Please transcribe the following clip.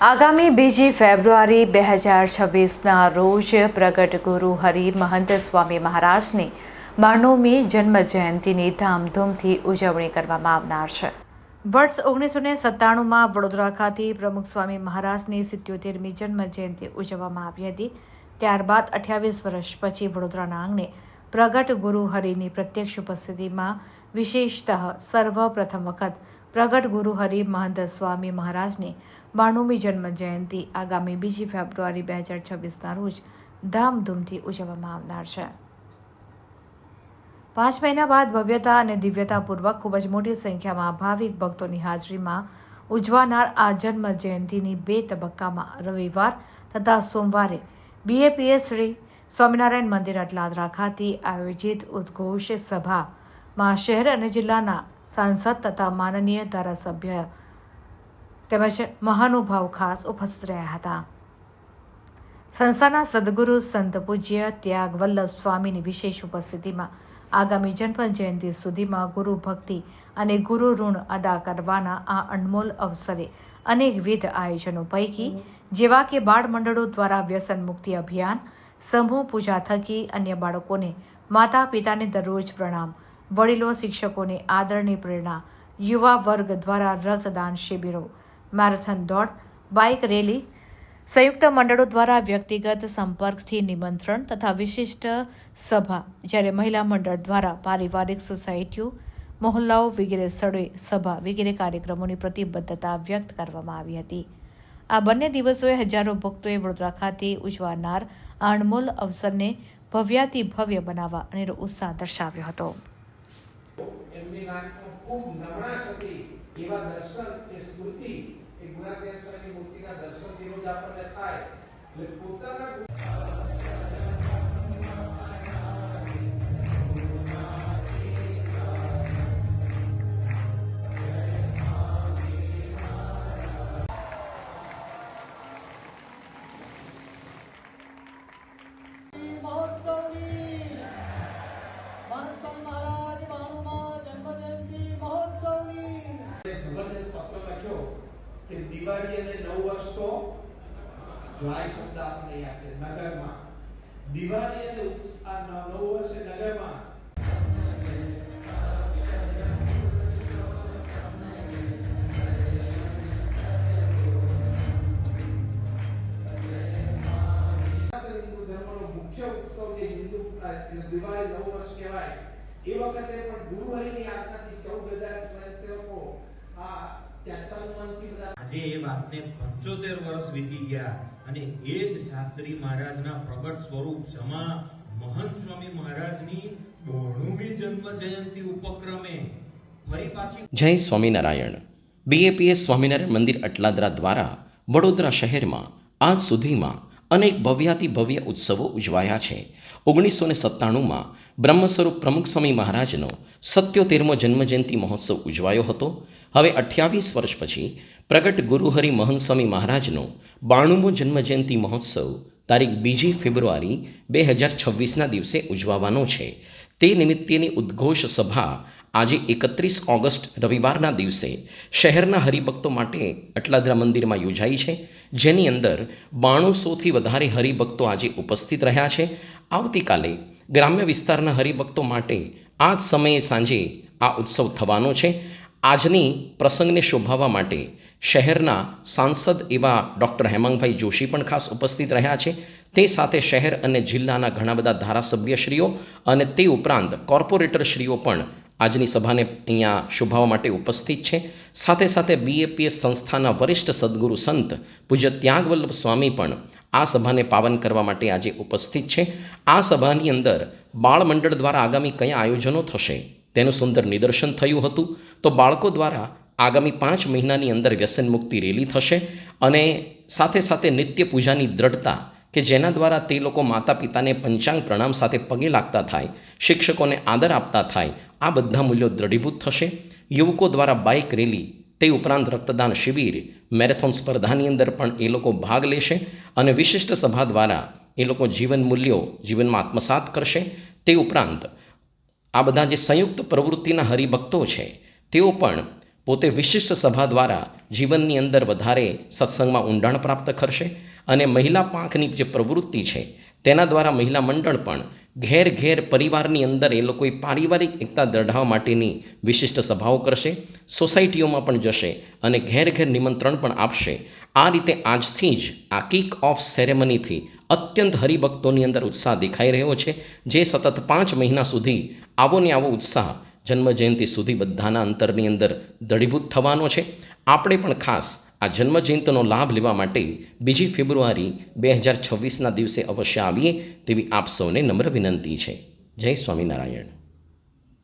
આગામી બીજી ફેબ્રુઆરી બે હજાર છવ્વીસના રોજ પ્રગટ ગુરુ હરિ મહંત સ્વામી મહારાજની બાણુમી જન્મ જયંતિની ધામધૂમથી ઉજવણી કરવામાં આવનાર છે. વર્ષ ઓગણીસો ને સત્તાણુંમાં વડોદરા ખાતે પ્રમુખ સ્વામી મહારાજની સિત્યોતેરમી જન્મ જયંતિ ઉજવવામાં આવી હતી. ત્યારબાદ અઠ્યાવીસ વર્ષ પછી વડોદરાના આંગણે પ્રગટ ગુરુ હરિની પ્રત્યક્ષ ઉપસ્થિતિમાં વિશેષતઃ સર્વપ્રથમ વખત પ્રગટ ગુરુ હરિ મહંત સ્વામી મહારાજની બાણુમી જન્મ જયંતિ આગામી બીજી ફેબ્રુઆરી બે હજાર છવ્વીસના રોજ ધામધૂમથી ઉજવવામાં આવનાર છે. પાંચ મહિના બાદ ભવ્યતા અને દિવ્યતાપૂર્વક ખૂબ જ મોટી સંખ્યામાં ભાવિક ભક્તોની હાજરીમાં ઉજવાનાર આ જન્મ જયંતિની બે તબક્કામાં રવિવાર તથા સોમવારે બીએપીએ શ્રી સ્વામિનારાયણ મંદિર અટલાદરા ખાતે આયોજિત ઉદ્ઘોષ સભામાં શહેર અને જિલ્લાના સાંસદ તથા માનનીય ધારાસભ્ય તેમજ મહાનુભાવ ખાસ ઉપસ્થિત રહ્યા હતા. સંસ્થાના સદગુરુ સંત પૂજ્ય ત્યાગ વલ્લભ સ્વામીની વિશેષ ઉપસ્થિતિમાં આગામી જન્મ જયંતિ સુધીમાં ગુરુ ભક્તિ અને ગુરુ ઋણ અદા કરવાના આ અનમોલ અવસરે અનેકવિધ આયોજનો પૈકી જેવા કે બાળ મંડળો દ્વારા વ્યસન મુક્તિ અભિયાન, સમૂહ પૂજા થકી અન્ય બાળકોને માતા પિતાને દરરોજ પ્રણામ વડીલો, શિક્ષકોને આદરની પ્રેરણા યુવા વર્ગ દ્વારા રક્તદાન શિબિરો, મેરેથોન દોડ, બાઇક રેલી, સંયુક્ત મંડળો દ્વારા વ્યક્તિગત સંપર્કથી નિમંત્રણ તથા વિશિષ્ટ સભા, જ્યારે મહિલા મંડળ દ્વારા પારિવારિક સોસાયટીઓ, મહોલ્લાઓ વગેરે સ્થળોએ સભા વગેરે કાર્યક્રમોની પ્રતિબદ્ધતા વ્યક્ત કરવામાં આવી હતી. આ બંને દિવસોએ હજારો ભક્તોએ વડોદરા ખાતે ઉજવાનાર આ અણમોલ અવસરને ભવ્યાતિ ભવ્ય બનાવવા અનેરો ઉત્સાહ દર્શાવ્યો હતો. એમની નાકમાં ખૂબ નમણાશ હતી એવા દર્શન કે સ્મૃતિ એ ગુણાત્યા મૂર્તિના દર્શનથી રોજ આપણને થાય. એટલે પોતાના દિવાળી અને નવ વર્ષ તો લાય શબ્દ આપણને યાદ છે, નગરમાં. દિવાળી અને આ નવ વર્ષે નગરમાં. દિવાળી નવ વર્ષ કહેવાય, એ વખતે પણ ગુરુ હરિની આજ્ઞાથી ચૌદ હજાર સ્વયંસેવકો આ આજે એ વાતને પંચોતેર વર્ષ વીતી ગયા અને એ જ શાસ્ત્રી મહારાજના પ્રગટ સ્વરૂપ સમા મહંત સ્વામી મહારાજની બોણુમી જન્મ જયંતિ ઉપક્રમે ફરી પાછી જય સ્વામિનારાયણ. બીએપીએસ સ્વામિનારાયણ મંદિર અટલાદરા દ્વારા વડોદરા શહેરમાં આજ સુધીમાં અનેક ભવ્યાતિ ભવ્ય ઉત્સવો ઉજવાયા છે. ઓગણીસો સત્તાણુંમાં બ્રહ્મસ્વરૂપ પ્રમુખ સ્વામી મહારાજનો સત્યોતેરમો જન્મજયંતિ મહોત્સવ ઉજવાયો હતો. હવે અઠ્યાવીસ વર્ષ પછી પ્રગટ ગુરુહરિ મહંત સ્વામી મહારાજનો બાણુમો જન્મજયંતિ મહોત્સવ તારીખ બીજી ફેબ્રુઆરી બે હજાર છવ્વીસના દિવસે ઉજવાવાનો છે. તે નિમિત્તેની ઉદ્ઘોષ સભા આજે એકત્રીસ ઓગસ્ટ રવિવારના દિવસે શહેરના હરિભક્તો માટે અટલાદરા મંદિરમાં યોજાઈ છે. જેની અંદર બાણુંસોથી વધારે હરિભક્તો આજે ઉપસ્થિત રહ્યા છે. આવતીકાલે ગ્રામ્ય વિસ્તારના હરિભક્તો માટે આ જ સમયે સાંજે આ ઉત્સવ થવાનો છે. આજની પ્રસંગને શોભાવવા માટે શહેરના સાંસદ એવા ડૉક્ટર હેમાંગભાઈ જોશી પણ ખાસ ઉપસ્થિત રહ્યા છે. તે સાથે શહેર અને જિલ્લાના ઘણા બધા ધારાસભ્યશ્રીઓ અને તે ઉપરાંત કોર્પોરેટરશ્રીઓ પણ આજની સભાને અહીંયા શોભાવવા માટે ઉપસ્થિત છે. સાથે સાથે બીએપીએસ સંસ્થાના વરિષ્ઠ સદગુરુ સંત પૂજ્ય ત્યાગવલ્લભ સ્વામી પણ આ સભાને પાવન કરવા માટે આજે ઉપસ્થિત છે. આ સભાની અંદર બાળ મંડળ દ્વારા આગામી કયા આયોજનો થશે તેનું સુંદર નિદર્શન થયું હતું. તો બાળકો દ્વારા આગામી પાંચ મહિનાની અંદર વ્યસન મુક્તિ રેલી થશે અને સાથે સાથે નિત્ય પૂજાની દ્રઢતા કે જેના દ્વારા તે લોકો માતા પિતાને પંચાંગ પ્રણામ સાથે પગે લાગતા થાય, શિક્ષકોને આદર આપતા થાય, આ બધા મૂલ્યો દ્રઢીભૂત થશે. યુવકો દ્વારા બાઇક રેલી, તે ઉપરાંત રક્તદાન શિબિર, મેરેથોન સ્પર્ધાની અંદર પણ એ લોકો ભાગ લેશે. અને વિશિષ્ટ સભા દ્વારા એ લોકો જીવન મૂલ્યો, જીવનમાં આત્મસાત કરશે. તે ઉપરાંત આ બધા જે સંયુક્ત પ્રવૃત્તિના હરિભક્તો છે, તેઓ પણ પોતે વિશિષ્ટ સભા દ્વારા જીવનની અંદર વધારે સત્સંગમાં ઊંડાણ પ્રાપ્ત કરશે અને મહિલા પાંખની જે પ્રવૃત્તિ છે, તેના દ્વારા મહિલા મંડળ પણ ઘેર ઘેર પરિવારની અંદર એ લોકોએ પારિવારિક એકતા દઢાવવા માટેની વિશિષ્ટ સભાઓ કરશે, સોસાયટીઓમાં પણ જશે અને ઘેર ઘેર નિમંત્રણ પણ આપશે. આ રીતે આજથી જ આ કિક ઓફ સેરેમનીથી અત્યંત હરિભક્તોની અંદર ઉત્સાહ દેખાઈ રહ્યો છે, જે સતત પાંચ મહિના સુધી આવો ને આવો ઉત્સાહ જન્મજયંતિ સુધી બધાના અંતરની અંદર દળીભૂત થવાનો છે. આપણે પણ ખાસ આ જન્મજયંતિનો લાભ લેવા માટે બીજી ફેબ્રુઆરી બે હજાર છવ્વીસના દિવસે અવશ્ય આવીએ તેવી આપ સૌને નમ્ર વિનંતી છે. જય સ્વામિનારાયણ.